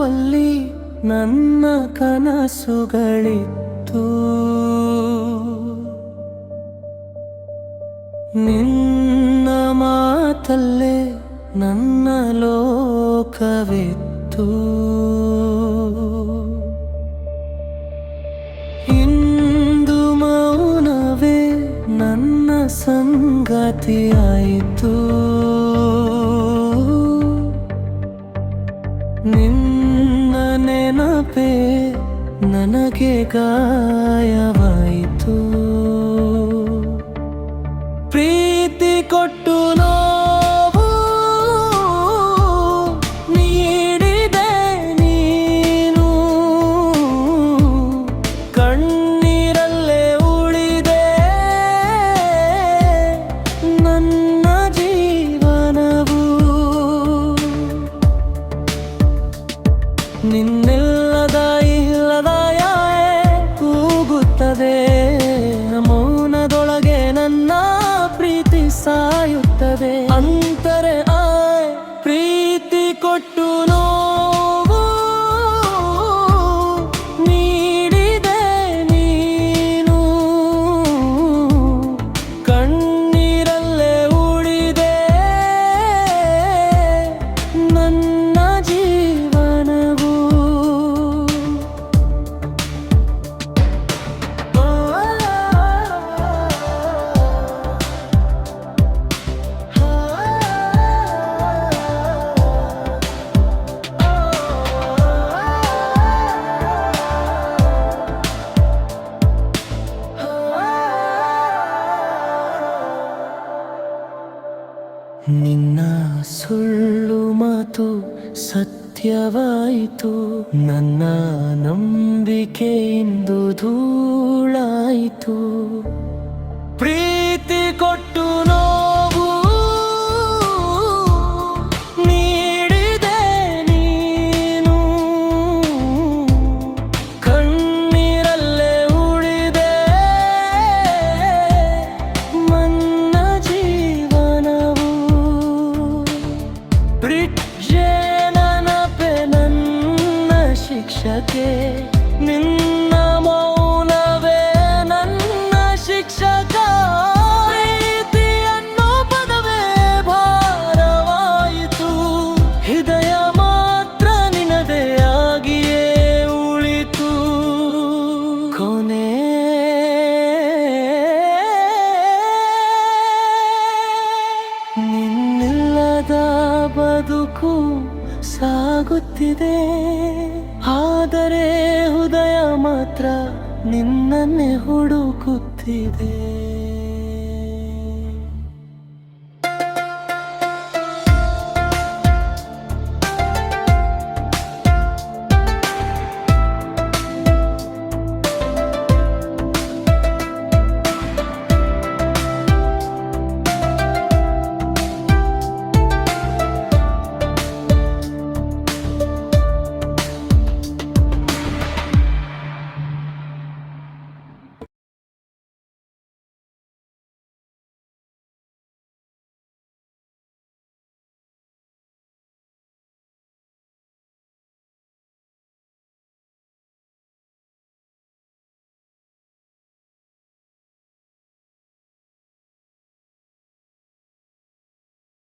ಕಾಣುವಲ್ಲಿ ನನ್ನ ಕನಸುಗಳಿತ್ತು. ನಿನ್ನ ಮಾತಲ್ಲೇ ನನ್ನ ಲೋಕವಿತ್ತು. ಇಂದು ಮೌನವೇ ನನ್ನ ಸಂಗತಿಯಾಯಿತು. ನಿನ್ನ ನೆನಪೇ ನನಗೆ ಗಾಯವಾಯಿತು. ಪ್ರೀತಿ ಕೊಟ್ಟು ನಿನ್ನ ಸುಳ್ಳು ಮಾತು ಸತ್ಯವಾಯಿತು. ನನ್ನ ನಂಬಿಕೆ ಇಂದು ಧೂಳಾಯಿತು. ನಿನ್ನಿಲ್ಲದ ಬದುಕು ಸಾಗುತ್ತಿದೆ. ಆದರೆ ಹೃದಯ ಮಾತ್ರ ನಿನ್ನನ್ನೇ ಹುಡುಕುತ್ತಿದೆ.